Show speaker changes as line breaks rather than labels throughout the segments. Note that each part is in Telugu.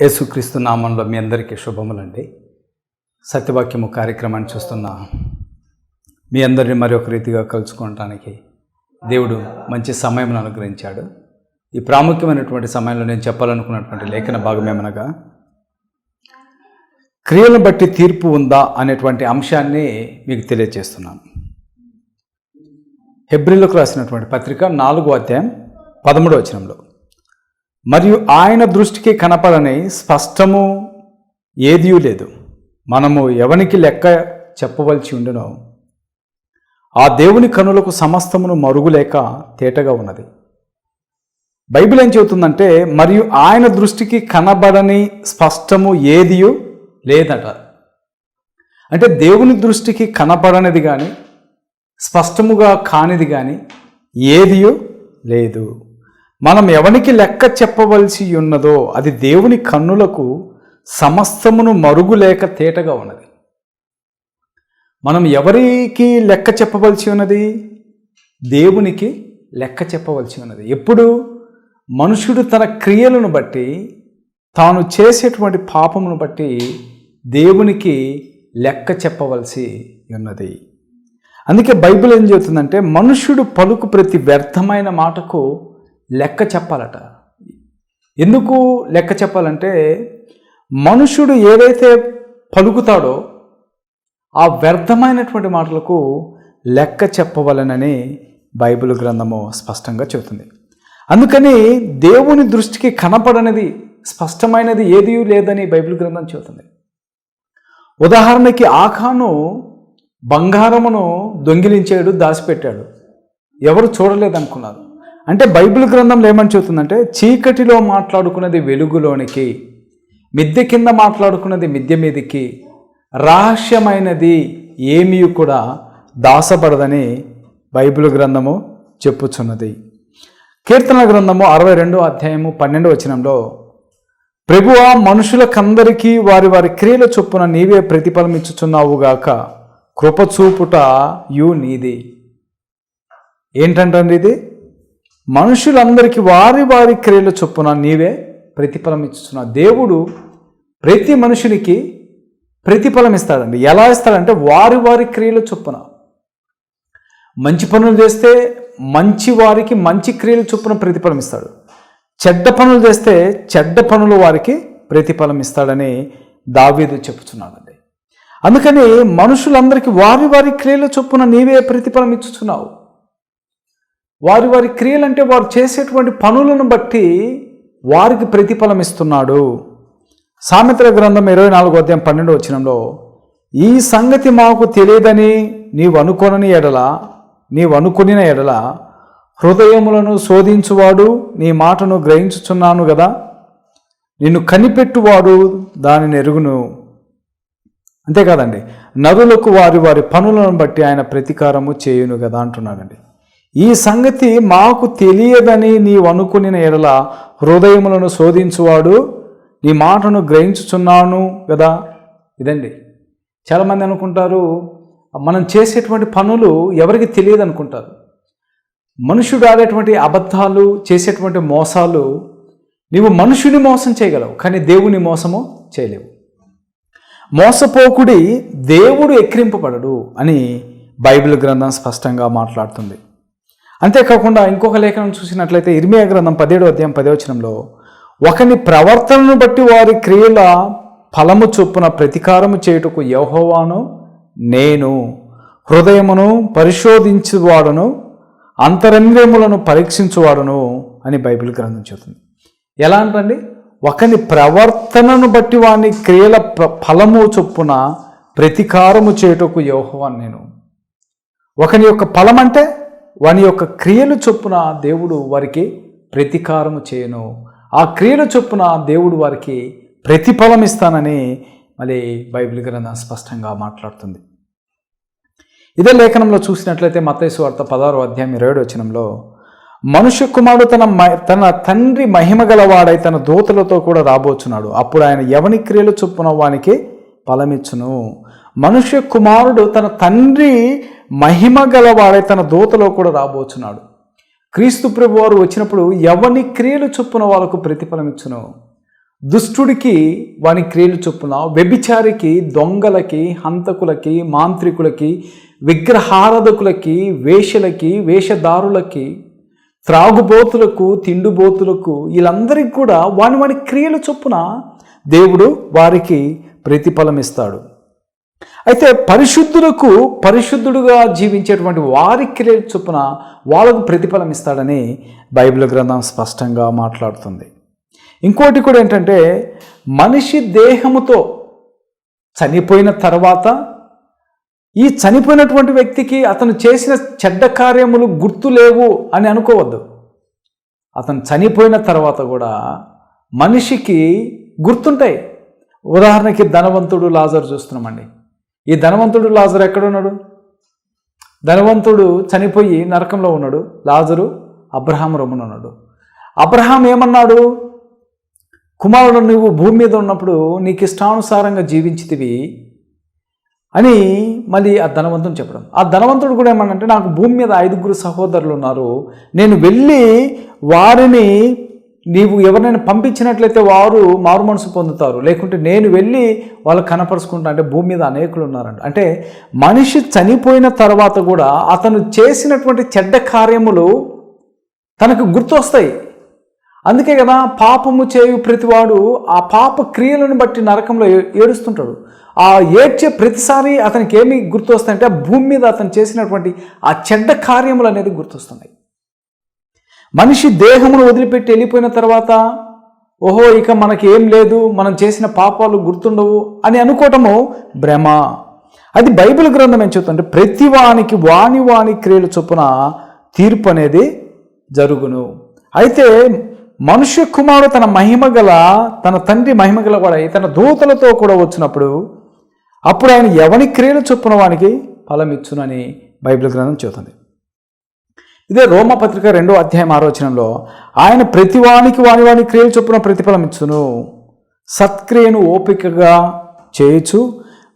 యేసుక్రీస్తు నామంలో మీ అందరికీ శుభములండి. సత్యవాక్యము కార్యక్రమాన్ని చూస్తున్న మీ అందరిని మరి ఒక రీతిగా కలుసుకోవటానికి దేవుడు మంచి సమయం అనుగ్రహించాడు. ఈ ప్రాముఖ్యమైనటువంటి సమయంలో నేను చెప్పాలనుకున్నటువంటి లేఖన భాగం ఏమనగా క్రియలను బట్టి తీర్పు ఉందా అనేటువంటి అంశాన్ని మీకు తెలియజేస్తున్నాను. హెబ్రిలకు రాసినటువంటి పత్రిక నాలుగో అధ్యాయం పదమూడో వచనంలో మరియు ఆయన దృష్టికి కనపడని స్పష్టము ఏదీ లేదు. మనము ఎవనికి లెక్క చెప్పవలసి ఉండునో ఆ దేవుని కనులకు సమస్తమును మరుగులేక తేటగా ఉన్నది. బైబిల్ ఏం చెబుతుందంటే మరియు ఆయన దృష్టికి కనబడని స్పష్టము ఏదియు లేదట. అంటే దేవుని దృష్టికి కనపడనిది కానీ స్పష్టముగా కానిది కానీ ఏదియో లేదు. మనం ఎవనికి లెక్క చెప్పవలసి ఉన్నదో అది దేవుని కన్నులకు సమస్తమును మరుగులేక తేటగా ఉన్నది. మనం ఎవరికి లెక్క చెప్పవలసి ఉన్నది? దేవునికి లెక్క చెప్పవలసి ఉన్నది. ఎప్పుడు? మనుషుడు తన క్రియలను బట్టి తాను చేసేటువంటి పాపమును బట్టి దేవునికి లెక్క చెప్పవలసి ఉన్నది. అందుకే బైబిల్ ఏం చెబుతుందంటే మనుషుడు పలుకు ప్రతి వ్యర్థమైన మాటకు లెక్క చెప్పాలట. ఎందుకు లెక్క చెప్పాలంటే మనుషుడు ఏదైతే పలుకుతాడో ఆ వ్యర్థమైనటువంటి మాటలకు లెక్క చెప్పవలనని బైబిల్ గ్రంథము స్పష్టంగా చెబుతుంది. అందుకని దేవుని దృష్టికి కనపడనిది స్పష్టమైనది ఏది లేదని బైబిల్ గ్రంథం చెబుతుంది. ఉదాహరణకి ఆఖాను బంగారమును దొంగిలించాడు దాచిపెట్టాడు ఎవరు చూడలేదనుకున్నారు. అంటే బైబిల్ గ్రంథంలో ఏమని చెబుతుందంటే చీకటిలో మాట్లాడుకున్నది వెలుగులోనికి మిద్దె కింద మాట్లాడుకున్నది మిద్దె మీదికి రహస్యమైనది ఏమీ కూడా దాసపడదని బైబిల్ గ్రంథము చెప్పుచున్నది. కీర్తన గ్రంథము అరవై రెండో అధ్యాయము పన్నెండు వచనంలో ప్రభువ మనుషులకందరికీ వారి వారి క్రియల చొప్పున నీవే ప్రతిఫలం ఇచ్చుచున్నావుగాక కృపచూపుట యు నీది. ఏంటంటే ఇది? మనుషులందరికీ వారి వారి క్రియలు చొప్పున నీవే ప్రతిఫలం ఇచ్చుతున్నావు దేవుడు ప్రతి మనుషునికి ప్రతిఫలం ఇస్తాడండి. ఎలా ఇస్తాడంటే వారి వారి క్రియలు చొప్పున. మంచి పనులు చేస్తే మంచి వారికి మంచి క్రియలు చొప్పున ప్రతిఫలం ఇస్తాడు. చెడ్డ పనులు చేస్తే చెడ్డ పనులు వారికి ప్రతిఫలం ఇస్తాడని దావీదు చెప్పుచున్నాడండి. అందుకని మనుషులందరికీ వారి వారి క్రియల చొప్పున నీవే ప్రతిఫలం ఇచ్చుచున్నావు. వారి వారి క్రియలంటే వారు చేసేటువంటి పనులను బట్టి వారికి ప్రతిఫలం ఇస్తున్నాడు. సామెత్ర గ్రంథం ఇరవై నాలుగో అధ్యాయం పన్నెండు వచ్చినంలో ఈ సంగతి మాకు తెలియదని నీవు అనుకొనని ఎడల నీవు అనుకునిన ఎడల హృదయములను శోధించువాడు నీ మాటను గ్రహించుచున్నాను కదా నిన్ను కనిపెట్టువాడు దానిని ఎరుగును అంతేకాదండి నరులకు వారి వారి పనులను బట్టి ఆయన ప్రతీకారము చేయును కదా అంటున్నాడండి. ఈ సంగతి మాకు తెలియదని నీవు అనుకుని ఎడల హృదయములను శోధించువాడు నీ మాటను గ్రహించుచున్నాను కదా? ఇదండి. చాలామంది అనుకుంటారు మనం చేసేటువంటి పనులు ఎవరికి తెలియదు అనుకుంటారు మనుషుడు ఆడేటువంటి అబద్ధాలు చేసేటువంటి మోసాలు నీవు మనుషుని మోసం చేయగలవు కానీ దేవుని మోసము చేయలేవు. మోసపోకుడి దేవుడు ఎక్కిరింపబడడు అని బైబిల్ గ్రంథం స్పష్టంగా మాట్లాడుతుంది. అంతేకాకుండా ఇంకొక లేఖనం చూసినట్లయితే ఇర్మియా గ్రంథం పదిహేడు అధ్యాయం పదవచనంలో ఒకని ప్రవర్తనను బట్టి వారి క్రియల ఫలము చొప్పున ప్రతీకారము చేయుటకు యహోవాను నేను. హృదయమును పరిశోధించువాడును అంతరంగములను పరీక్షించువాడును అని బైబిల్ గ్రంథం చెబుతుంది. ఎలా అంటండి? ఒకని ప్రవర్తనను బట్టి వాని క్రియల ఫలము చొప్పున ప్రతీకారము చేయుటకు యహోవాను నేను. ఒకని యొక్క ఫలం అంటే వాని యొక్క క్రియలు చొప్పున దేవుడు వారికి ప్రతీకారము చేయను. ఆ క్రియల చొప్పున దేవుడు వారికి ప్రతిఫలం ఇస్తానని మళ్ళీ బైబిల్ గ్రంథం స్పష్టంగా మాట్లాడుతుంది. ఇదే లేఖనంలో చూసినట్లయితే మతేసు వార్త పదహారు అధ్యాయం ఇరవై వచనంలో మనుష్య కుమారుడు తన తన తండ్రి మహిమ గలవాడై తన దూతలతో కూడా రాబోచున్నాడు. అప్పుడు ఆయన ఎవని క్రియలు చొప్పున వానికి ఫలమిచ్చును? మనుష్య కుమారుడు తన తండ్రి మహిమ గలవాడై తన దూతలో కూడా రాబోచున్నాడు. క్రీస్తు ప్రభు వారు వచ్చినప్పుడు ఎవని క్రియలు చొప్పున వాళ్ళకు ప్రతిఫలం ఇచ్చును? దుష్టుడికి వాని క్రియలు చొప్పున వ్యభిచారికి దొంగలకి హంతకులకి మాంత్రికులకి విగ్రహారాధకులకి వేషలకి వేషధారులకి త్రాగుబోతులకు తిండుబోతులకు వీళ్ళందరికీ కూడా వాని వాని క్రియలు చొప్పున దేవుడు వారికి ప్రతిఫలం ఇస్తాడు. అయితే పరిశుద్ధులకు పరిశుద్ధుడుగా జీవించేటువంటి వారి క్రియల చొప్పున వాళ్ళకు ప్రతిఫలం ఇస్తాడని బైబిల్ గ్రంథం స్పష్టంగా మాట్లాడుతుంది. ఇంకోటి కూడా ఏంటంటే మనిషి దేహముతో చనిపోయిన తర్వాత ఈ చనిపోయినటువంటి వ్యక్తికి అతను చేసిన చెడ్డ కార్యములు గుర్తు లేవు అని అనుకోవద్దు. అతను చనిపోయిన తర్వాత కూడా మనిషికి గుర్తుంటాయి. ఉదాహరణకి ధనవంతుడు లాజర్ చూస్తున్నామండి. ఈ ధనవంతుడు లాజరు ఎక్కడున్నాడు? ధనవంతుడు చనిపోయి నరకంలో ఉన్నాడు. లాజరు అబ్రహాం రమ్మను ఉన్నాడు. అబ్రహాం ఏమన్నాడు? కుమారుడు నువ్వు భూమి మీద ఉన్నప్పుడు నీకు ఇష్టానుసారంగా జీవించితివి అని మళ్ళీ ఆ ధనవంతుడు చెప్పడం. ఆ ధనవంతుడు కూడా ఏమన్నంటే నాకు భూమి మీద ఐదుగురు సహోదరులు ఉన్నారు. నేను వెళ్ళి వారిని నీవు ఎవరినైనా పంపించినట్లయితే వారు మారు మనసు పొందుతారు. లేకుంటే నేను వెళ్ళి వాళ్ళు కనపరుచుకుంటా అంటే భూమి మీద అనేకులు ఉన్నారంట. అంటే మనిషి చనిపోయిన తర్వాత కూడా అతను చేసినటువంటి చెడ్డ కార్యములు తనకు గుర్తొస్తాయి. అందుకే కదా పాపము చేయు ప్రతివాడు ఆ పాప క్రియలను బట్టి నరకంలో ఏ- ఏడుస్తుంటాడు. ఆ ఏడ్చే ప్రతిసారి అతనికి ఏమి గుర్తొస్తాయంటే ఆ భూమి మీద అతను చేసినటువంటి ఆ చెడ్డ కార్యములు అనేది గుర్తొస్తున్నాయి. మనిషి దేహమును వదిలిపెట్టి వెళ్ళిపోయిన తర్వాత ఓహో ఇక మనకి ఏం లేదు మనం చేసిన పాపాలు గుర్తుండవు అని అనుకోవటము భ్రమ. అది బైబిల్ గ్రంథం ఏం చెప్తుంటే ప్రతి వానికి వాణి వాణి క్రియలు చొప్పున తీర్పు అనేది జరుగును. అయితే మనుష్య కుమారుడు తన మహిమ గల తన తండ్రి మహిమ గల తన దూతలతో కూడా వచ్చినప్పుడు అప్పుడు ఆయన ఎవని క్రియలు చొప్పున వానికి ఫలం ఇచ్చునని బైబిల్ గ్రంథం చెబుతుంది. ఇదే రోమపత్రిక రెండో అధ్యాయం ఆలోచనలో ఆయన ప్రతివానికి వాని వాని క్రియలు చొప్పున ప్రతిఫలం ఇచ్చును. సత్క్రియను ఓపికగా చేయొచ్చు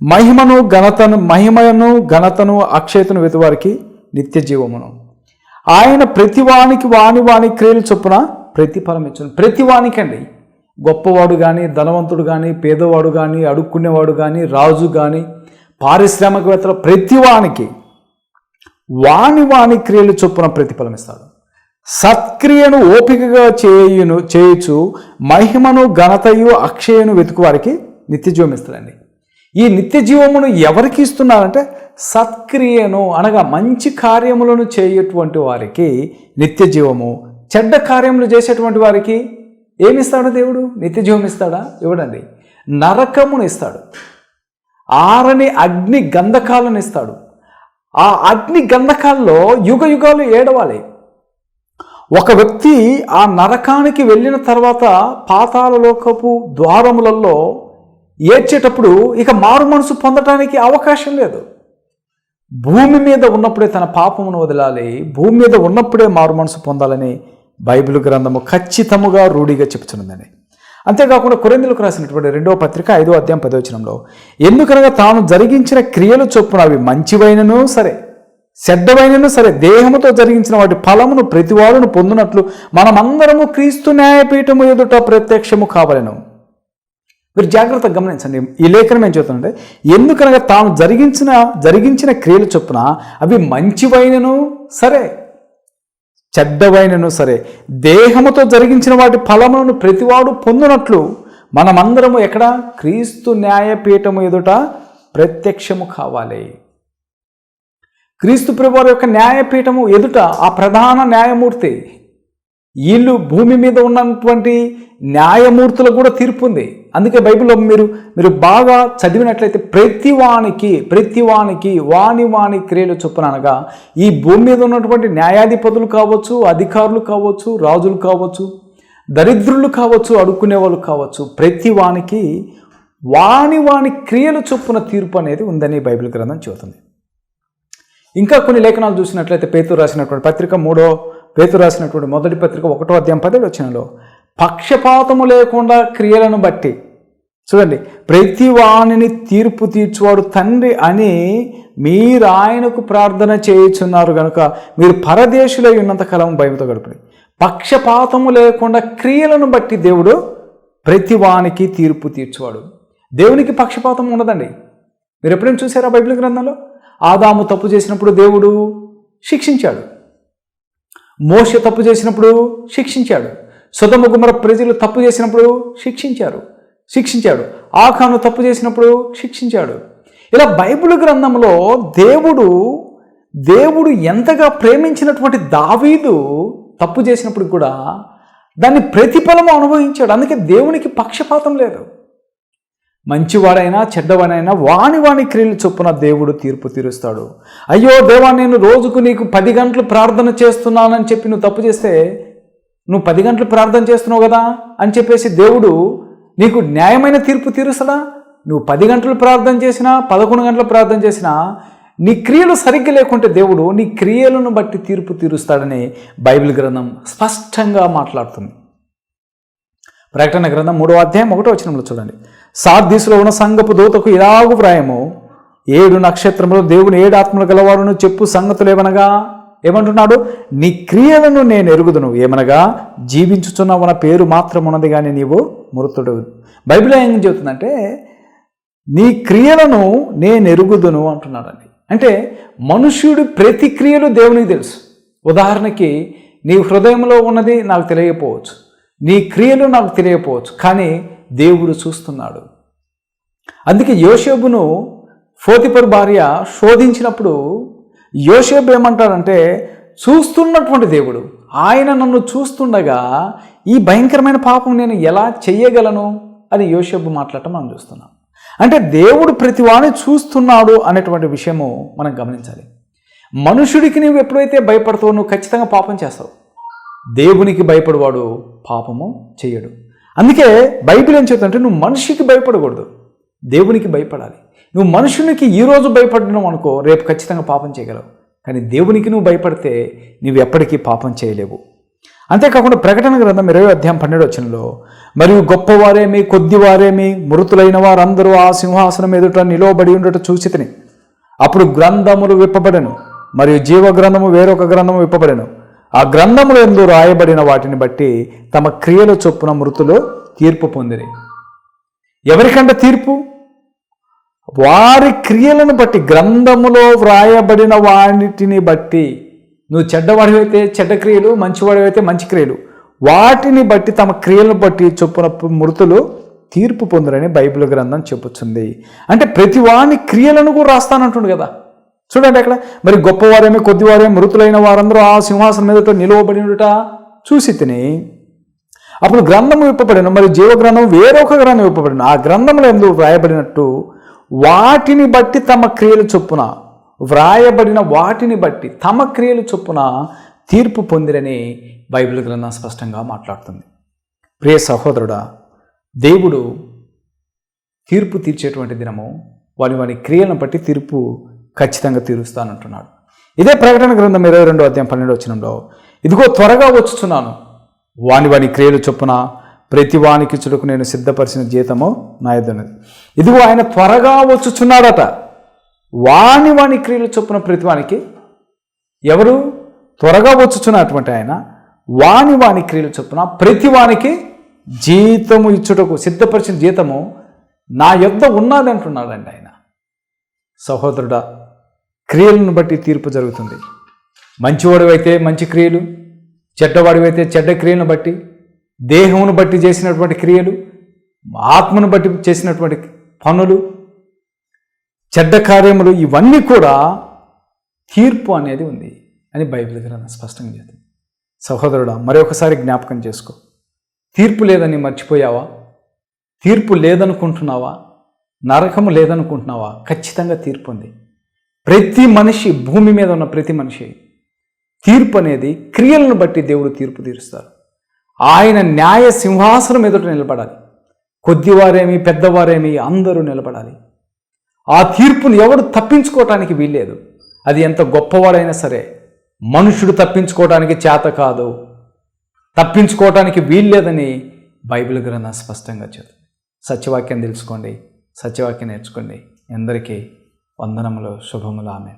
మహిమను ఘనతను మహిమను ఘనతను అక్షయతను వెతువారికి నిత్య జీవమును ఆయన ప్రతివానికి వాని వాని క్రియలు చొప్పున ప్రతిఫలం ఇచ్చును. ప్రతివానికండి గొప్పవాడు కానీ ధనవంతుడు కానీ పేదవాడు కానీ అడుక్కునేవాడు కానీ రాజు కానీ పారిశ్రామికవేత్తలు ప్రతివానికి వాణి వాణి క్రియలు చొప్పున ప్రతిఫలం ఇస్తాడు సత్క్రియను ఓపికగా చేయును చేయుచు మహిమను ఘనతయు అక్షయను వెతుకు వారికి నిత్యజీవం ఇస్తాడండి ఈ నిత్య జీవమును ఎవరికి ఇస్తున్నారంటే సత్క్రియను అనగా మంచి కార్యములను చేయటువంటి వారికి నిత్యజీవము. చెడ్డ కార్యములు చేసేటువంటి వారికి ఏమిస్తాడు దేవుడు? నిత్యజీవం ఇస్తాడా ఇవ్వడండి. నరకమును ఇస్తాడు. ఆరని అగ్ని గంధకాలను ఇస్తాడు. ఆ అగ్ని గంధకాల్లో యుగ యుగాలు ఏడవాలి. ఒక వ్యక్తి ఆ నరకానికి వెళ్ళిన తర్వాత పాతాల లోకపు ద్వారములలో ఏడ్చేటప్పుడు ఇక మారు మనసు పొందటానికి అవకాశం లేదు. భూమి మీద ఉన్నప్పుడే తన పాపమును వదలాలి. భూమి మీద ఉన్నప్పుడే మారు మనసు పొందాలని బైబిల్ గ్రంథము ఖచ్చితముగా రూఢిగా చెప్తున్నదండి అంతేకాకుండా కొరిందులకు రాసినటువంటి రెండవ పత్రిక ఐదో అధ్యాయం పదవచనంలో ఎందుకనగా తాను జరిగించిన క్రియలు చొప్పున అవి మంచివైనను సరే చెడ్డవైనను సరే దేహముతో జరిగించిన వాటి ఫలమును ప్రతివాడును పొందినట్లు మనమందరము క్రీస్తు న్యాయపీఠము ఎదుట ప్రత్యక్షము కావలను. మీరు జాగ్రత్తగా గమనించండి. ఈ లేఖనం ఏం చెబుతుందంటే ఎందుకనగా తాను జరిగించిన జరిగించిన క్రియలు చొప్పున అవి మంచివైనను సరే చెడ్డవైనను సరే. దేహముతో జరిగించిన వాటి ఫలములను ప్రతివాడు పొందినట్లు మనమందరము ఎక్కడ? క్రీస్తు న్యాయపీఠము ఎదుట ప్రత్యక్షము కావాలి. క్రీస్తు ప్రభువారి యొక్క న్యాయపీఠము ఎదుట ఆ ప్రధాన న్యాయమూర్తి వీళ్ళు భూమి మీద ఉన్నటువంటి న్యాయమూర్తులకు కూడా తీర్పు ఉంది. అందుకే బైబిల్లో మీరు మీరు బాగా చదివినట్లయితే ప్రతి వానికి ప్రతి వానికి వాని వాని క్రియలు చొప్పున అనగా ఈ భూమి మీద ఉన్నటువంటి న్యాయాధిపతులు కావచ్చు అధికారులు కావచ్చు రాజులు కావచ్చు దరిద్రులు కావచ్చు అడుక్కునే వాళ్ళు కావచ్చు ప్రతి వానికి వాని వాని క్రియలు చొప్పున తీర్పు అనేది ఉందని బైబిల్ గ్రంథం చెబుతుంది. ఇంకా కొన్ని లేఖనాలు చూసినట్లయితే పేతురు రాసినటువంటి పత్రిక మూడో పేతు రాసినటువంటి మొదటి పత్రిక ఒకటో అధ్యాయం పదే వచ్చినలో పక్షపాతము లేకుండా క్రియలను బట్టి చూడండి ప్రతి వాణిని తీర్పు తీర్చువాడు తండ్రి అని మీరు ఆయనకు ప్రార్థన చేయుచున్నారు కనుక మీరు పరదేశులై ఉన్నంత కాలం భయంతో గడపండి. పక్షపాతము లేకుండా క్రియలను బట్టి దేవుడు ప్రతి వానికి తీర్పు తీర్చువాడు. దేవునికి పక్షపాతం ఉండదండి. మీరు ఎప్పుడైనా చూసారా బైబిల్ గ్రంథంలో? ఆదాము తప్పు చేసినప్పుడు దేవుడు శిక్షించాడు. మోష తప్పు చేసినప్పుడు శిక్షించాడు. సుధమ గుమర ప్రజలు తప్పు చేసినప్పుడు శిక్షించారు. శిక్షించాడు. ఆఖాను తప్పు చేసినప్పుడు శిక్షించాడు. ఇలా బైబిల్ గ్రంథంలో దేవుడు దేవుడు ఎంతగా ప్రేమించినటువంటి దావీదు తప్పు చేసినప్పుడు కూడా దాన్ని ప్రతిఫలం అనుభవించాడు. అందుకే దేవునికి పక్షపాతం లేదు. మంచివాడైనా చెడ్డవాడైనా వాని వాని క్రియలు చొప్పున దేవుడు తీర్పు తీరుస్తాడు. అయ్యో దేవా నేను రోజుకు నీకు పది గంటలు ప్రార్థన చేస్తున్నానని చెప్పి నువ్వు తప్పు చేస్తే నువ్వు పది గంటలు ప్రార్థన చేస్తున్నావు కదా అని చెప్పేసి దేవుడు నీకు న్యాయమైన తీర్పు తీరుస్తాడా? నువ్వు పది గంటలు ప్రార్థన చేసినా పదకొండు గంటలు ప్రార్థన చేసినా నీ క్రియలు సరిగ్గా లేకుంటే దేవుడు నీ క్రియలను బట్టి తీర్పు తీరుస్తాడని బైబిల్ గ్రంథం స్పష్టంగా మాట్లాడుతుంది. ప్రకటన గ్రంథం మూడో అధ్యాయం ఒకటో వచ్చినప్పుడు చూడండి. సార్దీసులో ఉన్న సంగపు దూతకు ఇలాగు వ్రాయము. ఏడు నక్షత్రములు దేవుని ఏడు ఆత్మలు గలవాడును చెప్పు సంగతులు ఏమనగా? ఏమంటున్నాడు? నీ క్రియలను నేను ఎరుగుదును. ఏమనగా? జీవించుచున్న పేరు మాత్రం ఉన్నది కానీ నీవు మృతుడు. బైబిల్ ఏం చెబుతుందంటే నీ క్రియలను నేను ఎరుగుదును అంటున్నాడండి. అంటే మనుష్యుడి ప్రతి క్రియలు దేవునికి తెలుసు. ఉదాహరణకి నీ హృదయంలో ఉన్నది నాకు తెలియకపోవచ్చు. నీ క్రియలు నాకు తెలియకపోవచ్చు. కానీ దేవుడు చూస్తున్నాడు. అందుకే యోషేబును ఫోతిపర్ భార్య శోధించినప్పుడు యోషేబు ఏమంటాడంటే చూస్తున్నటువంటి దేవుడు ఆయన నన్ను చూస్తుండగా ఈ భయంకరమైన పాపం నేను ఎలా చెయ్యగలను అని యోషేబు మాట్లాడటం మనం చూస్తున్నాం. అంటే దేవుడు ప్రతివాణి చూస్తున్నాడు అనేటువంటి విషయము మనం గమనించాలి. మనుషుడికి నువ్వు ఎప్పుడైతే భయపడతావో నువ్వు ఖచ్చితంగా పాపం చేస్తావు. దేవునికి భయపడవాడు పాపము చేయడు. అందుకే బైబిల్ ఏం చెప్తుంటే నువ్వు మనిషికి భయపడకూడదు దేవునికి భయపడాలి. నువ్వు మనుషునికి ఈరోజు భయపడినావు అనుకో రేపు ఖచ్చితంగా పాపం చేయగలవు. కానీ దేవునికి నువ్వు భయపడితే నువ్వు ఎప్పటికీ పాపం చేయలేవు. అంతేకాకుండా ప్రకటన గ్రంథం ఇరవై అధ్యాయం పన్నెండు వచ్చినలో మరియు గొప్పవారేమి కొద్దివారేమి మృతులైన వారందరూ ఆ సింహాసనం ఎదుట నిలవబడి ఉండట చూచితిని. అప్పుడు గ్రంథములు విప్పబడెను మరియు జీవ గ్రంథము వేరొక గ్రంథము విప్పబడను. ఆ గ్రంథములు ఎందు రాయబడిన వాటిని బట్టి తమ క్రియల చొప్పున మృతులు తీర్పు పొందిరి. ఎవరికంటే తీర్పు? వారి క్రియలను బట్టి గ్రంథములో వ్రాయబడిన వాటిని బట్టి. నువ్వు చెడ్డవాడివైతే చెడ్డ క్రియలు మంచివాడివైతే మంచి క్రియలు. వాటిని బట్టి తమ క్రియలను బట్టి చొప్పున మృతులు తీర్పు పొందరని బైబిల్ గ్రంథం చెప్పుచుంది. అంటే ప్రతి వాని క్రియలను కూడా రాస్తానంటుండు కదా. చూడండి అక్కడ. మరి గొప్పవారేమే కొద్దివారే మృతులైన వారందరూ ఆ సింహాసనం మీదట నిలవబడినట? చూసి తిని. అప్పుడు గ్రంథము విప్పబడిన మరి జీవ గ్రంథం వేరొక గ్రంథం విప్పబడిన ఆ గ్రంథంలో ఎందుకు వ్రాయబడినట్టు వాటిని బట్టి తమ క్రియలు చొప్పున వ్రాయబడిన వాటిని బట్టి తమ క్రియలు చొప్పున తీర్పు పొందిరని బైబిల్ గ్రంథం స్పష్టంగా మాట్లాడుతుంది. ప్రియ సహోదరుడా దేవుడు తీర్పు తీర్చేటువంటి దినము వారి వారి క్రియలను బట్టి తీర్పు ఖచ్చితంగా తీరుస్తానంటున్నాడు. ఇదే ప్రకటన గ్రంథం ఇరవై రెండో అధ్యాయం పన్నెండు వచ్చినంలో ఇదిగో త్వరగా వచ్చుచున్నాను. వాని వాని క్రియలు చొప్పున ప్రతి వానికి చుడుకు నేను సిద్ధపరిచిన జీతము నా ఎద్దున్నది ఇదిగో ఆయన త్వరగా వచ్చుచున్నాడట. వాని వాని క్రియలు చొప్పున ప్రతి వానికి ఎవరు? త్వరగా వచ్చుచున్నటువంటి ఆయన వాని వాని క్రియలు చొప్పున ప్రతి వానికి జీతము ఇచ్చుటకు సిద్ధపరిచిన జీతము నా యొద్ద ఉన్నది అంటున్నాడండి ఆయన. సహోదరుడా క్రియలను బట్టి తీర్పు జరుగుతుంది. మంచివాడివైతే మంచి క్రియలు చెడ్డవాడివైతే చెడ్డ క్రియలను బట్టి దేహమును బట్టి చేసినటువంటి క్రియలు ఆత్మను బట్టి చేసినటువంటి పనులు చెడ్డ కార్యములు ఇవన్నీ కూడా తీర్పు అనేది ఉంది అని బైబిల్ గ్రంథం స్పష్టంగా చెప్తుంది. సహోదరుడా మరొకసారి జ్ఞాపకం చేసుకో. తీర్పు లేదని మర్చిపోయావా? తీర్పు లేదనుకుంటున్నావా? నరకము లేదనుకుంటున్నావా? ఖచ్చితంగా తీర్పు ఉంది. ప్రతి మనిషి భూమి మీద ఉన్న ప్రతి మనిషి తీర్పు అనేది క్రియలను బట్టి దేవుడు తీర్పు తీరుస్తారు. ఆయన న్యాయ సింహాసనం ఎదుట నిలబడాలి. కొద్దివారేమి పెద్దవారేమి అందరూ నిలబడాలి. ఆ తీర్పును ఎవడు తప్పించుకోవటానికి వీల్లేదు. అది ఎంత గొప్పవాడైనా సరే మనుషుడు తప్పించుకోవటానికి చేత కాదు. తప్పించుకోవటానికి వీల్లేదని బైబిల్ గ్రంథం స్పష్టంగా చెప్తుంది. సత్యవాక్యం తెలుసుకోండి. సత్యవాక్యం నేర్చుకోండి. అందరికీ వందనములు శుభములు. ఆమె